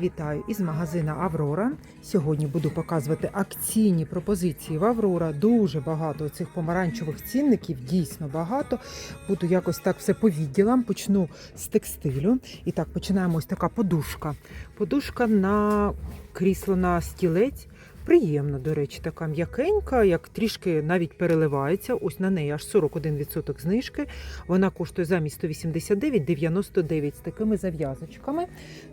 вітаю із магазина Аврора. Сьогодні буду показувати акційні пропозиції в Аврора. Дуже багато цих помаранчевих цінників, дійсно багато. Буду якось так все по відділам. Почну з текстилю. І так, починаємо ось така подушка. Подушка на крісло на стілець. Приємна, до речі, така м'якенька, як трішки навіть переливається. Ось на неї аж 41% знижки. Вона коштує замість 189,99 з такими зав'язочками.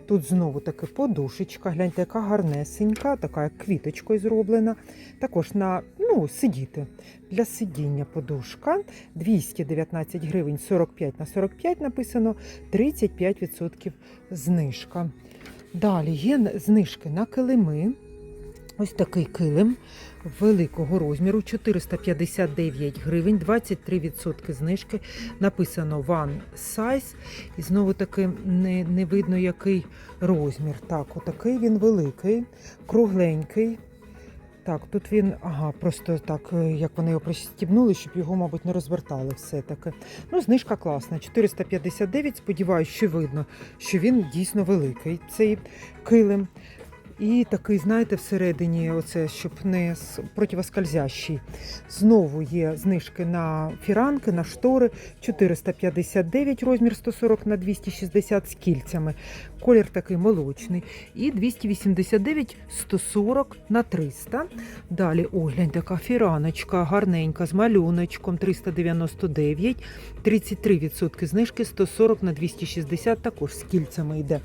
Тут знову таки подушечка. Гляньте, яка гарнесенька, така як квіточкою зроблена. Також на ну, сидіти. Для сидіння подушка 219 гривень 45 на 45 написано 35% знижка. Далі є знижки на килими. Ось такий килим великого розміру 459 гривень, 23% знижки. Написано One Size. І знову таки не, не видно, який розмір. Так, отакий він великий, кругленький. Так, тут він, ага, просто так, е, як вони його пристібнули, щоб його, мабуть, не розвертали все-таки. Ну, знижка класна. 459. Сподіваюсь, що видно, що він дійсно великий, цей килим. І такий, знаєте, всередині, оце, щоб не противоскользящий. Знову є знижки на фіранки, на штори 459 розмір 140 на 260 з кільцями. Колір такий молочний. І 289 140 на 300. Далі, о, глянь, така фіраночка гарненька з малюночком 399, 33% знижки 140 на 260, також з кільцями йде.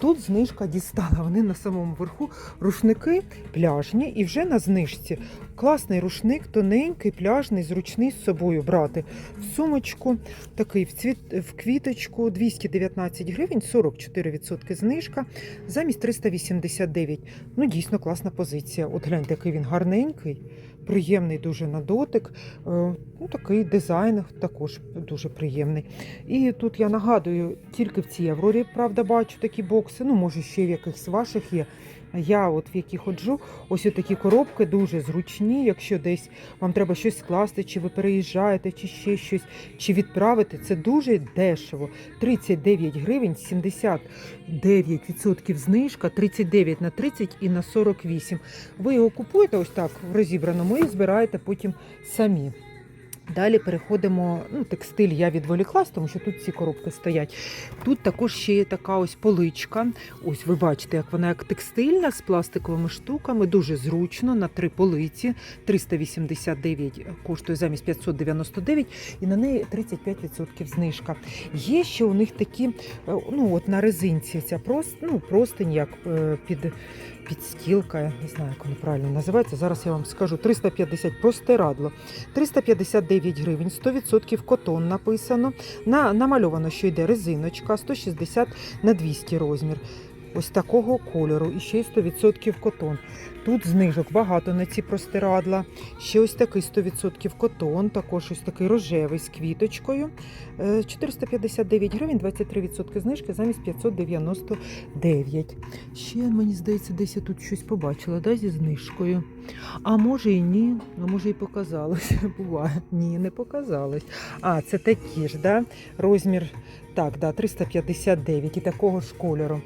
Тут знижка дістала. Вони на самому верху рушники пляжні і вже на знижці. Класний рушник, тоненький, пляжний, зручний з собою брати. В сумочку, такий в, цвіт, в квіточку 219 гривень, 44% знижка, замість 389. Ну, дійсно класна позиція. От гляньте, який він гарненький. Приємний дуже на дотик. Е, Ну, такий дизайн також дуже приємний. І тут я нагадую, тільки в цій Аврорі, правда, бачу такі бокси. Ну, може, ще в якихось ваших є. Я от в які ходжу, ось такі коробки дуже зручні. Якщо десь вам треба щось скласти, чи ви переїжджаєте, чи ще щось, чи відправити, це дуже дешево. 39 гривень, 79% знижка, 39 на 30 і на 48. Ви його купуєте ось так в розібраному і збираєте потім самі. Далі переходимо, ну, текстиль я відволіклась, тому що тут ці коробки стоять. Тут також ще є така ось поличка. Ось ви бачите, як вона як текстильна з пластиковими штуками, дуже зручно на три полиці. 389 коштує замість 599, і на неї 35% знижка. Є ще у них такі, е, ну от на резинці ця прост, ну, простинь, як е, під. Підстілка, я не знаю, як воно правильно називається. Зараз я вам скажу 350 простирадло. 359 гривень, 100% котон написано. На, намальовано, що йде резиночка, 160 на 200 розмір. Ось такого кольору. І ще й 100% котон. Тут знижок багато на ці простирадла. Ще ось такий 100% котон, також ось такий рожевий з квіточкою. Е, 459 гривень, 23% знижки замість 599. Ще, мені здається, десь я тут щось побачила, да, зі знижкою. А може і ні, а може і показалось. Буває. Ні, не показалось. А, це такі ж, да? розмір. Так, да, 359 і такого ж кольору.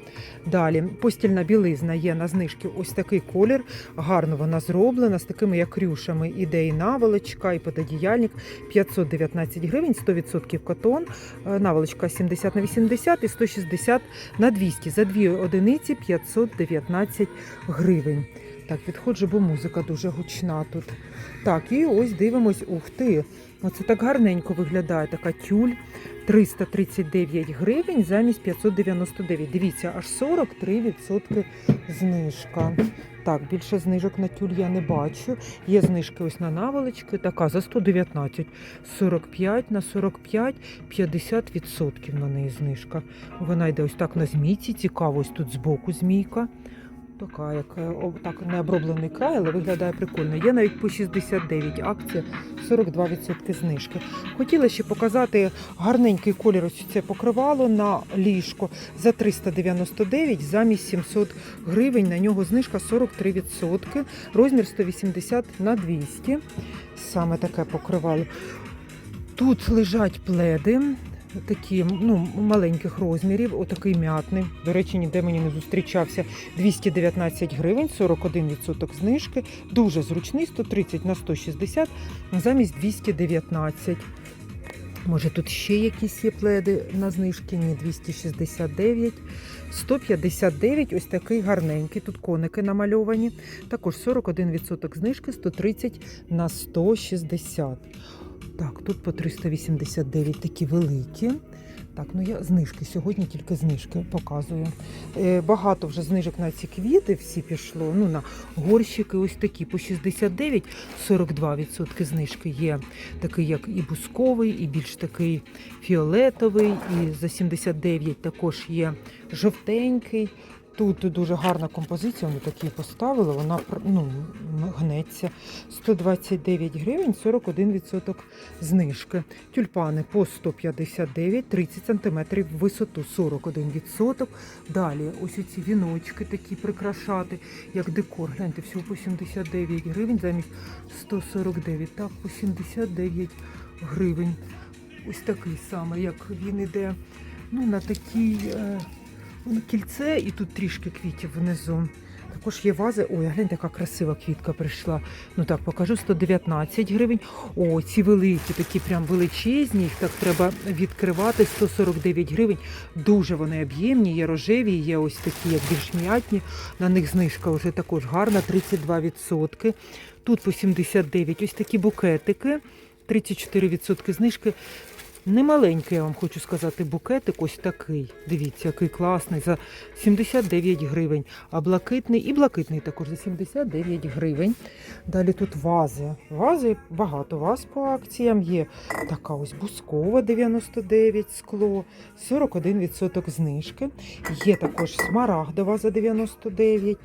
Далі постільна білизна є на знижки. Ось такий колір. Гарно вона зроблена з такими як рюшами. Іде і наволочка, і пододіяльник. 519 гривень, 100% котон. Е, Наволочка 70 на 80 і 160 на 200. За дві одиниці 519 гривень. Так, відходжу, бо музика дуже гучна тут. Так, і ось дивимось, ух ти. Оце так гарненько виглядає така тюль. 339 гривень замість 599. Дивіться, аж 43% знижка. Так, більше знижок на тюль я не бачу. Є знижки ось на наволочки, така за 119, 45 на 45, 50% на неї знижка. Вона йде ось так на змійці, цікаво, ось тут збоку змійка. Така, як е, так не оброблений край, але виглядає прикольно. Є навіть по 69 акція, 42% знижки. Хотіла ще показати гарненький колір. Ось це покривало на ліжко за 399 замість 700 гривень. На нього знижка 43%. Розмір 180 на 200. Саме таке покривало. Тут лежать пледи. Такі ну, маленьких розмірів, отакий м'ятний. До речі, ніде мені не зустрічався. 219 гривень, 41% знижки. Дуже зручний, 130 на 160 замість 219. Може, тут ще якісь є пледи на знижки? Ні, 269. 159, ось такий гарненький. Тут коники намальовані. Також 41% знижки, 130 на 160. Так, тут по 389 такі великі. Так, ну я знижки сьогодні тільки знижки показую. Е, багато вже знижок на ці квіти всі пішло. Ну, на горщики ось такі по 69, 42% знижки є. Такий, як і бусковий, і більш такий фіолетовий, і за 79 також є жовтенький. Тут дуже гарна композиція, вони такі поставили, вона ну, гнеться. 129 гривень, 41% знижки. Тюльпани по 159, 30 см висоту 41%. Далі ось ці віночки такі прикрашати, як декор. Гляньте, всього по 79 гривень замість 149. Так, по 79 гривень. Ось такий самий, як він іде ну, на такій. Кільце і тут трішки квітів внизу. Також є вази. Ой, гляньте, яка красива квітка прийшла. Ну так, покажу 119 гривень. О, ці великі, такі прям величезні. Їх так треба відкривати. 149 гривень. Дуже вони об'ємні, є рожеві, є ось такі, як більш м'ятні. На них знижка вже також гарна, 32%. Тут по 79 ось такі букетики. 34% знижки. Немаленький, я вам хочу сказати, букетик ось такий. Дивіться, який класний, за 79 гривень. А блакитний і блакитний також за 79 гривень. Далі тут вази. Вази, багато ваз по акціям є. Така ось бускова 99 скло, 41% знижки. Є також смарагдова за 99.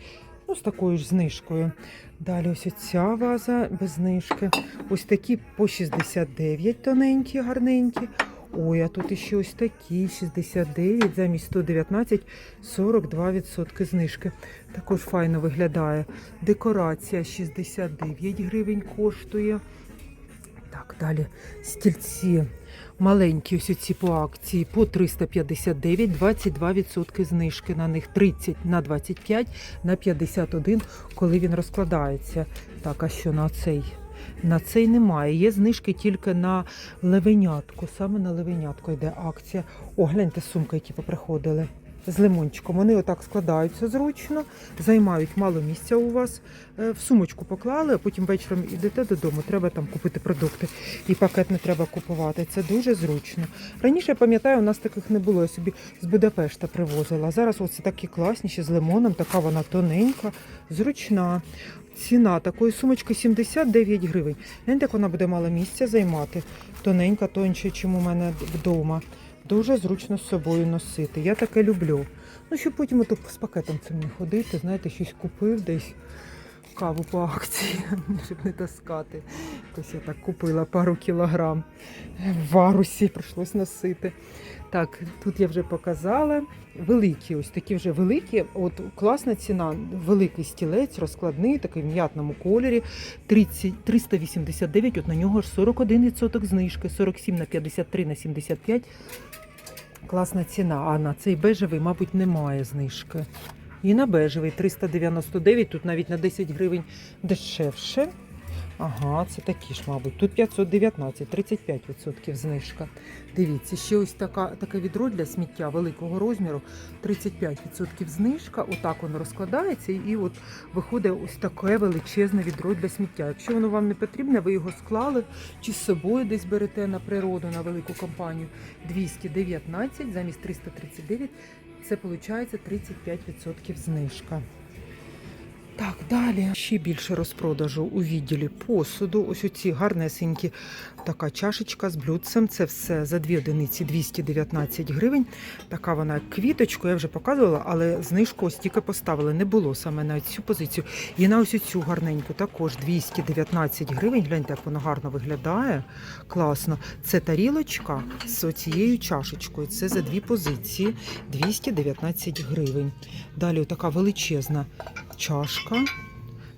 Ну, з такою ж знижкою. Далі ось ця ваза без знижки. Ось такі по 69 тоненькі, гарненькі. Ой, а тут іще ось такі 69 замість 119, 42% знижки. Також файно виглядає. Декорація 69 гривень коштує. Так, далі стільці маленькі, ось ці по акції по 359, 22% знижки на них 30 на 25, на 51, коли він розкладається. Так, а що на цей? На цей немає. Є знижки тільки на левенятку. Саме на левенятку йде акція. О, гляньте сумки, які поприходили. З лимончиком. Вони отак складаються зручно, займають мало місця у вас. Е, В сумочку поклали, а потім вечором йдете додому, треба там купити продукти. І пакет не треба купувати. Це дуже зручно. Раніше, я пам'ятаю, у нас таких не було. Я собі з Будапешта привозила. Зараз оце такі класні, ще з лимоном, така вона тоненька, зручна. Ціна такої сумочки 79 гривень. Гляньте, як вона буде мало місця займати. Тоненька, тоньше, ніж у мене вдома. Дуже зручно з собою носити. Я таке люблю. Ну, щоб потім ото з пакетом цим не ходити, знаєте, щось купив десь каву по акції, щоб не таскати. Якось я так купила пару кілограм в варусі, прийшлось носити. Так, тут я вже показала. Великі, ось такі вже великі. От класна ціна. Великий стілець, розкладний, такий в м'ятному кольорі. 30, 389, от на нього ж 41% знижки, 47 на 53 на 75. Класна ціна. А на цей бежевий, мабуть, немає знижки. І на бежевий 399, тут навіть на 10 гривень дешевше. Ага, це такі ж, мабуть. Тут 519, 35% знижка. Дивіться, ще ось така, таке відро для сміття великого розміру, 35% знижка. Отак воно розкладається, і от виходить ось таке величезне відро для сміття. Якщо воно вам не потрібне, ви його склали чи з собою десь берете на природу на велику компанію 219 замість 339, це виходить 35% знижка. Так, далі ще більше розпродажу у відділі посуду. Ось оці гарнесенькі така чашечка з блюдцем. Це все за дві одиниці 219 гривень. Така вона квіточку, я вже показувала, але знижку ось тільки поставили. Не було саме на цю позицію. І на ось цю гарненьку також 219 гривень. Гляньте, як вона гарно виглядає. Класно. Це тарілочка з цією чашечкою. Це за дві позиції 219 гривень. Далі така величезна чашка.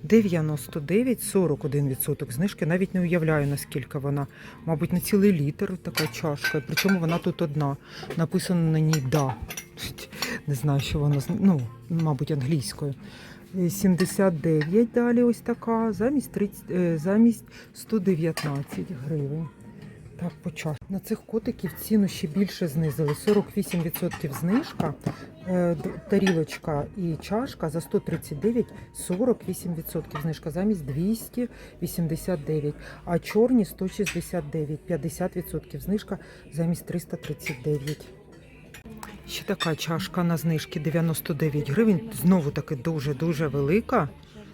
99, 41% знижки. Навіть не уявляю, наскільки вона. Мабуть, на цілий літр така чашка. Причому вона тут одна. Написано на ній да. Не знаю, що воно зна- ну, мабуть, англійською. Е, 79 далі ось така, замість, 30, е, замість 119 гривень. Так, по. На цих котиків ціну ще більше знизили. 48% знижка. Е, Тарілочка і чашка за 139, 48% знижка замість 289, а чорні 169, 50% знижка замість 339. Ще така чашка на знижки 99 гривень. Знову таки дуже-дуже велика.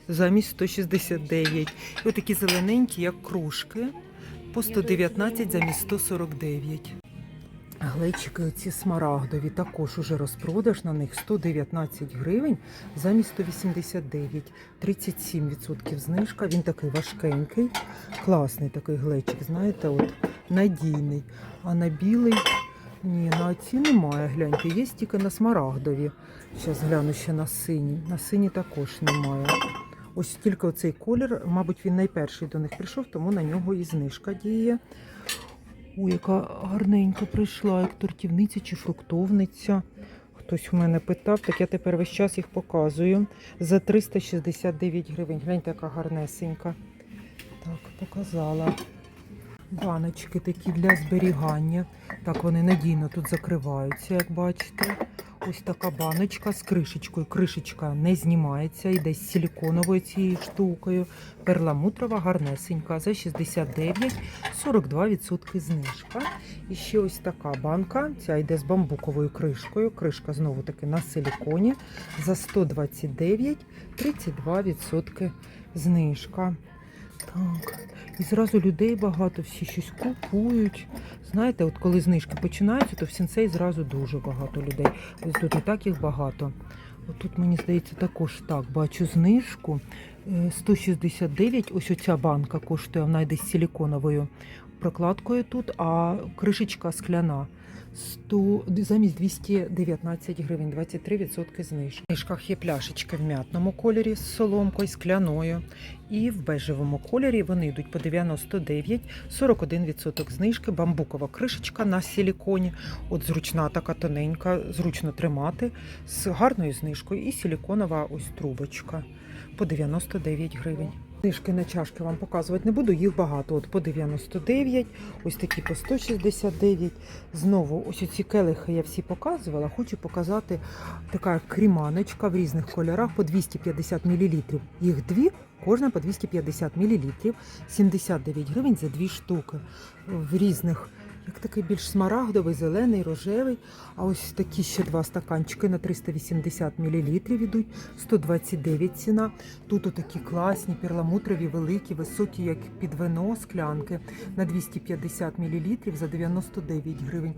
Замість 169. І отакі зелененькі, як кружки, по 119 замість 149. Глечики ці смарагдові також уже розпродаж на них 119 гривень замість 189, 37% знижка. Він такий важкенький, класний такий глечик, знаєте, от надійний. А на білий ні, на ці немає, гляньте, є тільки на смарагдові. Зараз гляну ще на сині. На сині також немає. Ось тільки оцей колір, мабуть, він найперший до них прийшов, тому на нього і знижка діє. Ой, яка гарненька прийшла, як тортівниця чи фруктовниця. Хтось у мене питав, так я тепер весь час їх показую. За 369 гривень. Гляньте, яка гарнесенька. Так, показала. Баночки такі для зберігання. Так, вони надійно тут закриваються, як бачите. Ось така баночка з кришечкою. Кришечка не знімається, йде з силіконовою цією штукою. Перламутрова гарнесенька за 69, 42% знижка. І ще ось така банка. Ця йде з бамбуковою кришкою. Кришка знову таки на силіконі за 129, 32% знижка. Так. І зразу людей багато, всі щось купують. Знаєте, от коли знижки починаються, то в сінцей зразу дуже багато людей. Ось тут і так їх багато. От тут, мені здається, також так. Бачу знижку. Е, 169, ось оця банка коштує, вона йде з силіконовою прокладкою тут, а кришечка скляна. 100, замість 219 гривень, 23% знижки. В знижках є пляшечки в м'ятному кольорі з соломкою, скляною. І в бежевому кольорі вони йдуть по 99, 41% знижки, бамбукова кришечка на силіконі. От зручна така тоненька, зручно тримати, з гарною знижкою. І силіконова ось трубочка по 99 гривень. Знижки на чашки вам показувати не буду, їх багато. От по 99, ось такі по 169. Знову ось ці келихи я всі показувала. Хочу показати така кріманочка в різних кольорах по 250 мл. Їх дві, кожна по 250 мл. 79 гривень за дві штуки. В різних, як такий більш смарагдовий, зелений, рожевий. А ось такі ще два стаканчики на 380 мл йдуть, 129 ціна. Тут отакі класні, перламутрові, великі, високі, як під вино, склянки на 250 мл за 99 гривень.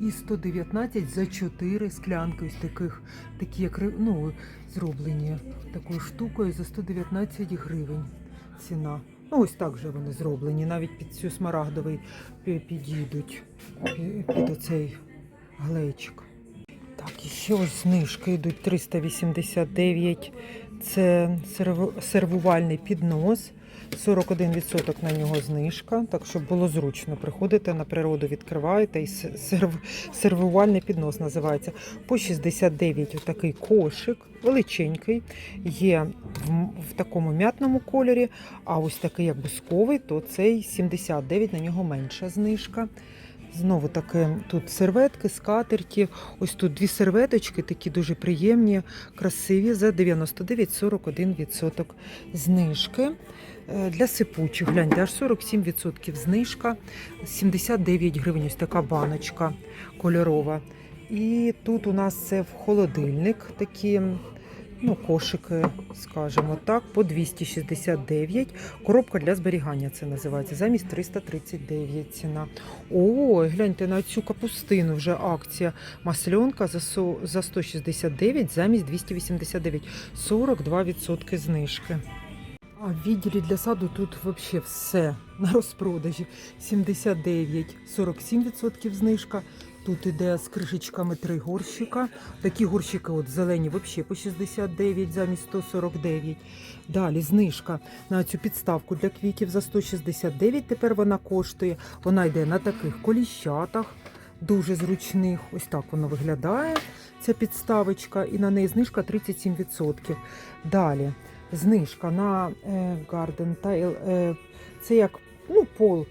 І 119 за 4 склянки, ось таких, такі як ну, зроблені такою штукою за 119 гривень. Ціна. Ну, ось так же вони зроблені, навіть під цю смарагдовий підійдуть, під оцей глечик. Так, і ще ось знижки йдуть 389. Це серву- сервувальний піднос. 41% на нього знижка, так щоб було зручно. Приходите на природу, відкриваєте і серв, сервувальний піднос називається. По 69 такий кошик, величенький, є в, в такому м'ятному кольорі, а ось такий як бусковий, то цей 79, на нього менша знижка. Знову таки тут серветки, скатерті. Ось тут дві серветочки, такі дуже приємні, красиві за 99-41% знижки. Е, Для сипучих, гляньте, аж 47% знижка, 79 гривень, ось така баночка кольорова. І тут у нас це в холодильник такі ну, кошики, скажімо так, по 269. Коробка для зберігання це називається. Замість 339 ціна. Ой, гляньте на цю капустину вже акція. Масленка за за 169 замість 289. 42% знижки. А в відділі для саду тут взагалі все на розпродажі. 79, 47% знижка. Тут іде з кришечками три горщика. Такі горщики от зелені взагалі по 69 замість 149. Далі знижка на цю підставку для квітів за 169. Тепер вона коштує. Вона йде на таких коліщатах, дуже зручних. Ось так воно виглядає. Ця підставочка, і на неї знижка 37%. Далі знижка на е, Garden Tile. Е, це як ну, пол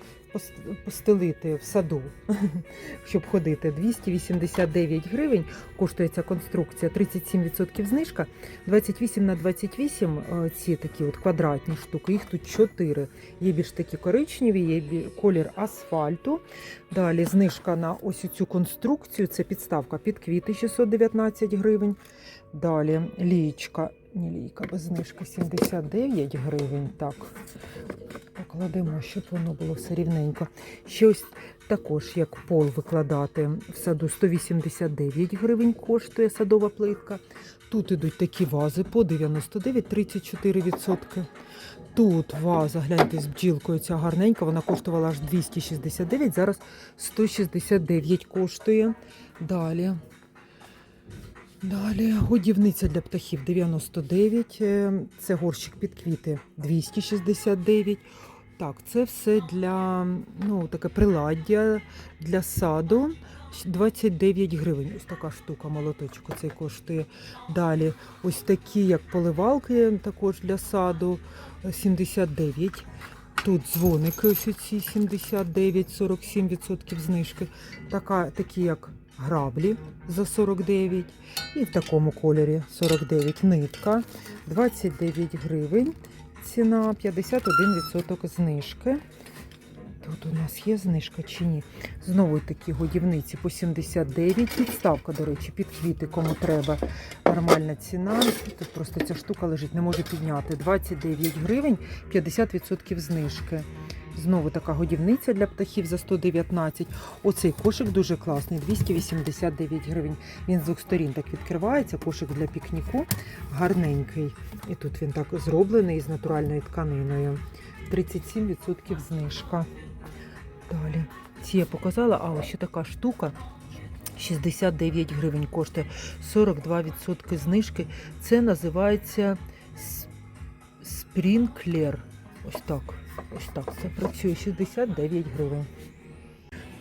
постелити в саду, щоб ходити. 289 гривень коштує ця конструкція, 37% знижка, 28 на 28 е, ці такі от квадратні штуки, їх тут 4. Є більш такі коричневі, є колір асфальту. Далі знижка на ось цю конструкцію, це підставка під квіти 619 гривень. Далі лієчка, не лійка, без знижки 79 гривень. Так, покладемо, щоб воно було все рівненько. Ще ось також, як пол викладати в саду 189 гривень коштує садова плитка. Тут ідуть такі вази по 99, 34%. Тут ваза, гляньте, з бджілкою ця гарненька, вона коштувала аж 269, зараз 169 коштує. Далі. Далі годівниця для птахів 99, е, це горщик під квіти 269. Так, це все для ну, таке приладдя для саду 29 гривень. Ось така штука, молоточку цей коштує. Далі ось такі, як поливалки, також для саду е, 79. Тут дзвоники ось ці 79, 47% знижки. Така, такі як граблі за 49. І в такому кольорі 49 нитка, 29 гривень. Ціна 51% знижки. Тут у нас є знижка чи ні? Знову такі годівниці по 79. Підставка, до речі, під квіти, кому треба. Нормальна ціна. Тут просто ця штука лежить, не може підняти. 29 гривень, 50% знижки. Знову така годівниця для птахів за 119. Оцей кошик дуже класний, 289 гривень. Він з двох сторін так відкривається. Кошик для пікніку гарненький. І тут він так зроблений з натуральною тканиною. 37% знижка. Далі. Ці я показала, а ось ще така штука. 69 гривень коштує 42% знижки. Це називається спрінклер. Ось так. Ось так. Це працює 69 гривень.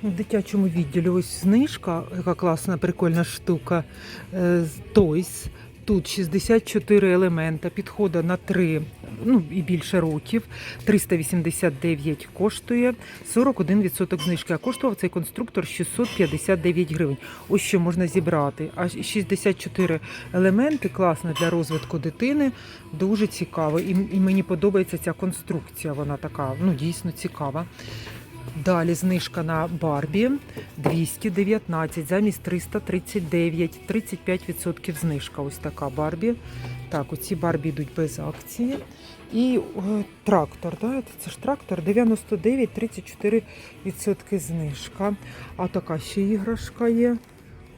В дитячому відділі ось знижка, яка класна, прикольна штука. Тойс Toys. Тут 64 елемента, підходить на 3 ну, і більше років. 389 коштує, 41% знижки. А коштував цей конструктор 659 гривень. Ось що можна зібрати. А 64 елементи класно для розвитку дитини. Дуже цікаво. І, і мені подобається ця конструкція. Вона така ну, дійсно цікава. Далі знижка на Барбі 219 замість 339, 35% знижка. Ось така Барбі. Так, оці Барбі йдуть без акції. І е, трактор, да? це ж трактор 99, 34% знижка. А така ще іграшка є.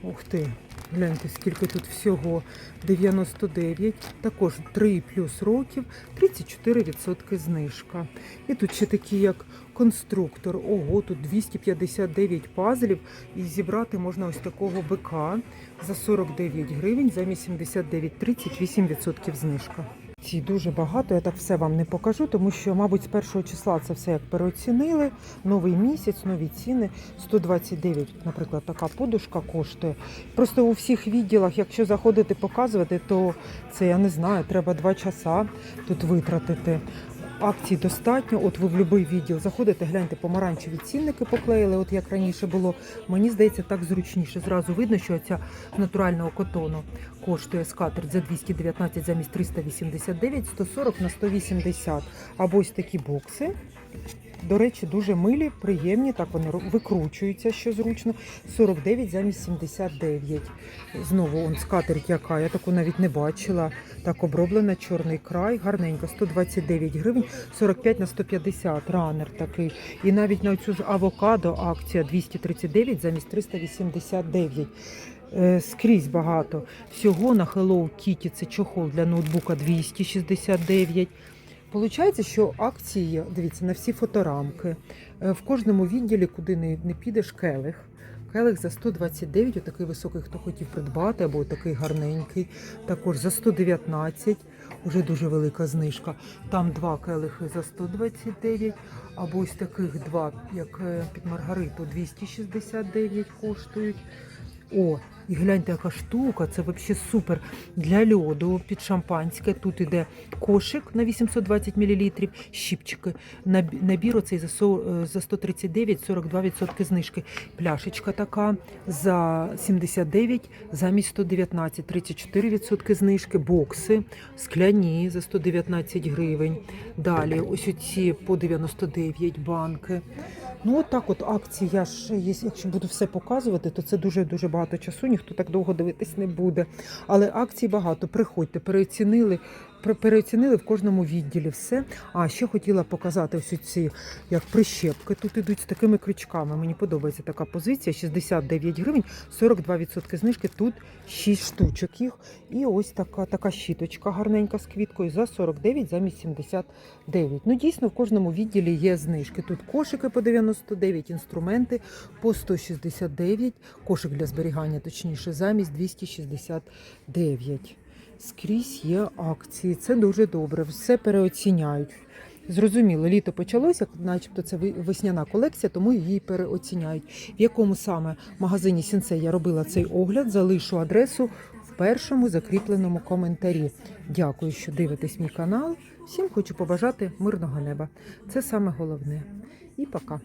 Ух ти, гляньте, скільки тут всього 99, також 3 плюс років, 34% знижка. І тут ще такі, як конструктор. Ого, тут 259 пазлів. І зібрати можна ось такого бика за 49 гривень, замість 79, 38% знижка. Ці дуже багато, я так все вам не покажу, тому що, мабуть, з першого числа це все як переоцінили. Новий місяць, нові ціни. 129, наприклад, така подушка коштує. Просто у всіх відділах, якщо заходити показувати, то це я не знаю, треба два часа тут витратити. Акцій достатньо. От ви в будь-який відділ заходите, гляньте, помаранчеві цінники поклеїли, от як раніше було. Мені здається, так зручніше. Зразу видно, що ця натурального котону коштує скатерть за 219 замість 389, 140 на 180. Або ось такі бокси. До речі, дуже милі, приємні, так вони викручуються, що зручно. 49 замість 79. Знову он скатерть яка, я таку навіть не бачила. Так оброблена, чорний край, гарненько, 129 гривень, 45 на 150, ранер такий. І навіть на цю ж авокадо акція 239 замість 389. Е, Скрізь багато. Всього на Hello Kitty це чохол для ноутбука 269. Получається, що акції дивіться, на всі фоторамки. Е, В кожному відділі, куди не, не підеш, келих. Келих за 129, отакий високий, хто хотів придбати, або такий гарненький. Також за 119, уже дуже велика знижка. Там два келихи за 129, або ось таких два, як е, під Маргариту, 269 коштують. О, і гляньте, яка штука, це взагалі супер для льоду під шампанське. Тут іде кошик на 820 мл, щіпчики. Набір оцей за со- е, за 139, 42% знижки. Пляшечка така за 79, замість 119, 34% знижки. Бокси скляні за 119 гривень. Далі ось оці по 99 банки. Ну, от так от акції, я ж, якщо буду все показувати, то це дуже-дуже багато часу, ніхто так довго дивитись не буде. Але акцій багато, приходьте, переоцінили, пер- переоцінили в кожному відділі все. А ще хотіла показати ось ці як прищепки. Тут ідуть з такими крючками. Мені подобається така позиція. 69 гривень, 42% знижки. Тут 6 штучок їх. І ось така, така щіточка гарненька з квіткою за 49 замість 79. Ну, дійсно, в кожному відділі є знижки. Тут кошики по 99, інструменти по 169, кошик для зберігання, точніше, замість 269. Скрізь є акції. Це дуже добре. Все переоціняють. Зрозуміло, літо почалося, начебто це весняна колекція, тому її переоціняють. В якому саме магазині Сінсей я робила цей огляд, залишу адресу в першому закріпленому коментарі. Дякую, що дивитесь мій канал. Всім хочу побажати мирного неба. Це саме головне. І пока.